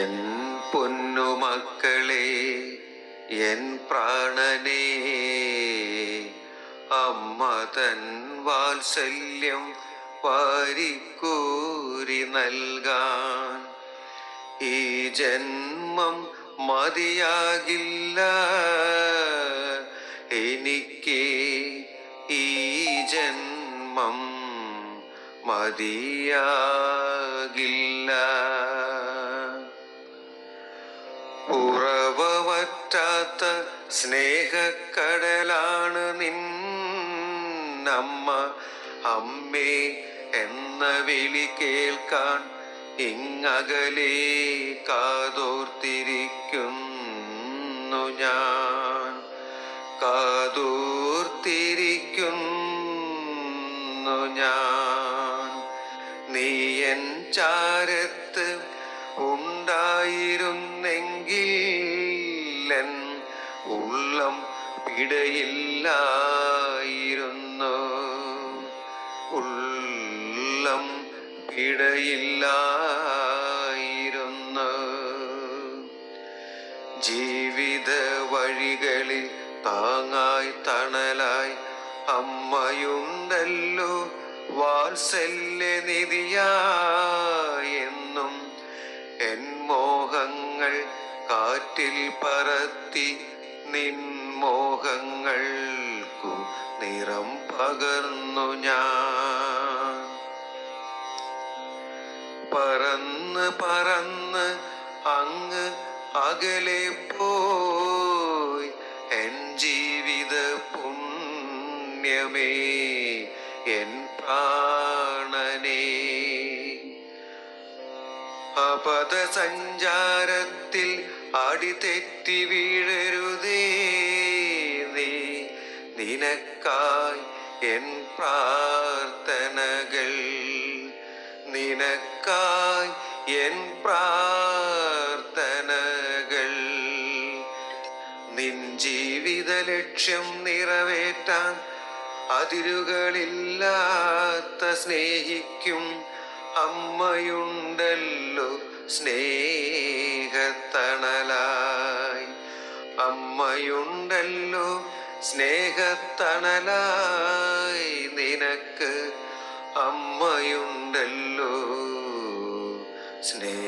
N പൊന്നുമക്കളെ N പ്രാണനെ അമ്മ തൻ വാത്സല്യം വാരിക്കൂരി നൽകാൻ. ഈ ജന്മം മതിയാകില്ല എനിക്ക് ഈ ജന്മം മതിയാകില്ല. ഉറവറ്റാത്ത സ്നേഹക്കടലാണ് നിന്നമ്മ. അമ്മേ എന്ന വിളി കേൾക്കാൻ ഇങ്ങകലെ കാതോർത്തിരിക്കുന്നു ഞാൻ. കാതോർത്തിരിക്കുന്നു ഞാൻ. നീ എൻ ചാരത്ത് പിടയില്ലായിരുന്നു ഉള്ളം പിടയില്ലായിരുന്നു ജീവിത വഴികളിൽ താങ്ങായി തണലായി അമ്മയുണ്ടല്ലോ വാത്സല്യനിധിയായെന്നും എൻ മോഹങ്ങൾ കാറ്റിൽ പറത്തി നിൻ മോഹങ്ങൾക്കു നിറം പകർന്നു ഞാൻ. പറന്ന് പറന്ന് അങ്ങ് അകലെ പോയി. എൻ ജീവിത പുണ്യമേ എൻ പ്രാണനേ. അപദസഞ്ചാരത്തിൽ അടി അടിതെറ്റി വീഴരുതേ. നിനക്കായി എൻ പ്രാർത്ഥനകൾ. നിനക്കായി എൻ പ്രാർത്ഥനകൾ. നിൻ ജീവിത ലക്ഷ്യം നിറവേറ്റാൻ അതിരുകളില്ലാത്ത സ്നേഹിക്കും അമ്മയുണ്ടല്ലോ സ്നേഹത്തണലായി സ്നേഹത്തണലായി നിനക്ക് അമ്മയുണ്ടല്ലോ. സ്നേഹത്തണലായി